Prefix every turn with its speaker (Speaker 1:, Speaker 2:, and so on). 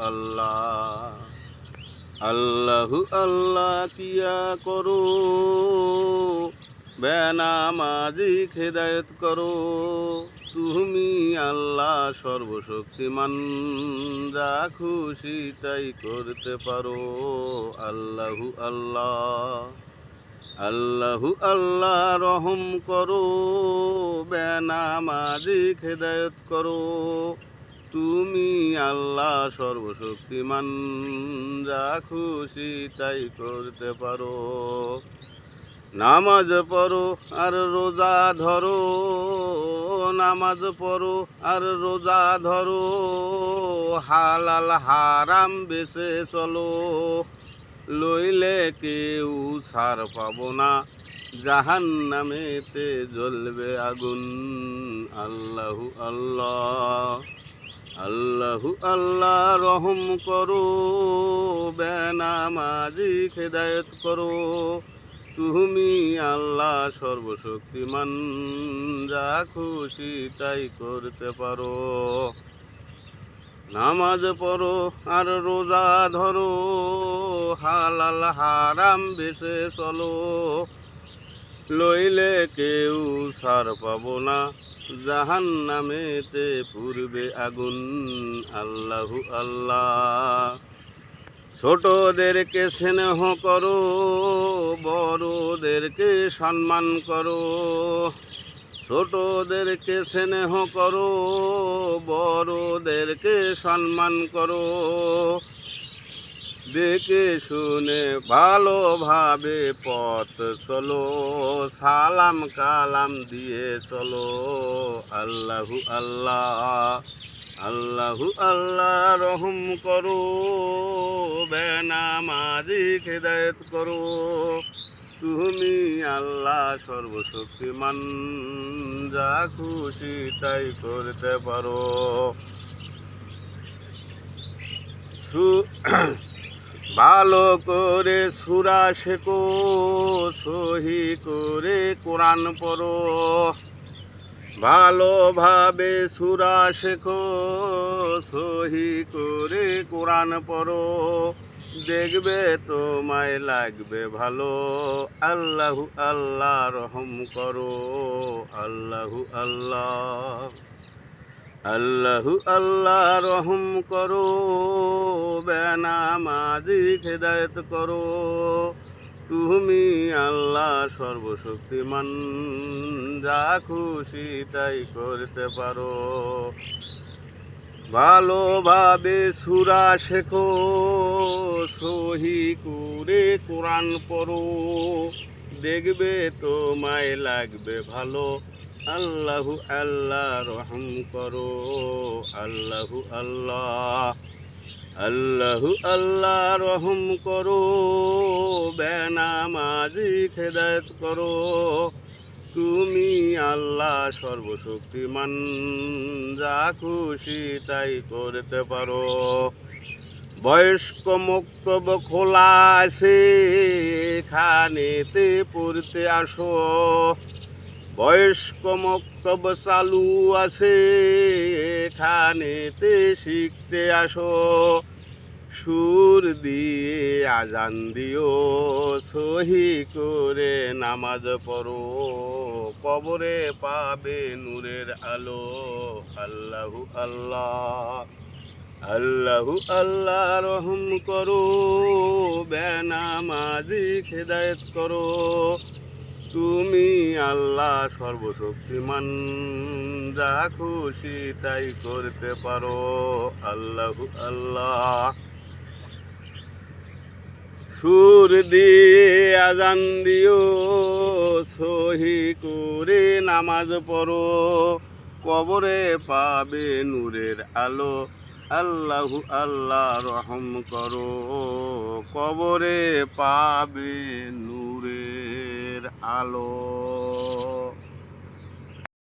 Speaker 1: আল্লাহ। আল্লাহু আল্লাহ কিয়া করো। বেনামাজি খেদায়ত করো। তুমি আল্লাহ সর্বশক্তিমান। যা খুশি তাই করতে পারো। আল্লাহু আল্লাহ। আল্লাহু আল্লাহ রহম করো। বেনামাজি খেদায়ত করো। তুমি আল্লাহ সর্বশক্তিমান, যা খুশি তাই করতে পারো। নামাজ পড়ো আর রোজা ধরো, নামাজ পড়ো আর রোজা ধরো, হালাল হারাম বেছে চলো। লইলে কেউ ছাড় পাবো না জাহান নামেতে জ্বলবে আগুন। আল্লাহু আল্লাহ। আল্লাহু আল্লাহ রহম করো বেনামাজি খেদায়ত করো। তুমি আল্লাহ সর্বশক্তিমান, যা খুশি তাই করতে পারো। নামাজ পড়ো আর রোজা ধরো, হালাল হারাম বেছে চলো। লইলে কেউ সার পাব না। জাহান নামেতে পূর্বে আগুন। আল্লাহু আল্লাহ। ছোটদেরকে স্নেহ করো, বড়দেরকে সম্মান করো। ছোটদেরকে স্নেহ করো, বড়দেরকে সম্মান করো। দেখে শুনে ভালোভাবে পথ চলো, সালাম কালাম দিয়ে চলো। আল্লাহু আল্লাহ আল্লাহু আল্লাহ রহম করো বেনামাজি খেদায়ত করো। তুমি আল্লাহ সর্বশক্তিমান, যা খুশি তাই করতে পারো। সু- ভালো করে সুরা শেখো, সহি করে কোরআন পড়ো। ভালোভাবে সুরা শেখো, সহি করে কোরআন পড়ো। দেখবে তোমায় লাগবে ভালো, আল্লাহ আল্লাহ রহম করো, আল্লাহু আল্লাহ। আল্লাহু আল্লাহ রহম করো বেনামাজি খেদায়ত করো। তুমি আল্লাহ সর্বশক্তিমান, যা খুশি তাই করতে পারো। ভালোভাবে সুরা শেখো, সহি করে কোরআন পড়ো। দেখবে তোমায় লাগবে ভালো। আল্লাহু আল্লাহ রহম করো, আল্লাহু আল্লাহ আল্লাহু আল্লাহ রহম করো, বেনামাজি খেদায়ত করো। তুমি আল্লাহ সর্বশক্তিমান, যা খুশি তাই করতে পারো। বয়স্ক মুক্তব খোলা আছে, খানেতে পড়তে আসো। বয়স্ক মক্তব চালু আছে খানেতে শিখতে আসো। সুর দিয়ে আজান দিও, সহি করে নামাজ পড়ো। কবরে পাবে নূরের আলো। আল্লাহু আল্লাহ আল্লাহু আল্লাহ রহম করো। বেনামাজি খেদায়ত করো। তুমি আল্লাহ সর্বশক্তিমান, যা খুশি তাই করতে পারো। আল্লাহু আল্লাহ। সুর দিয়ে আজান দিও, সহি করে নামাজ পড়ো। কবরে পাবে নূরের আলো, আল্লাহু আল্লাহ রহম করো। কবরে পাবে নূরের Halo.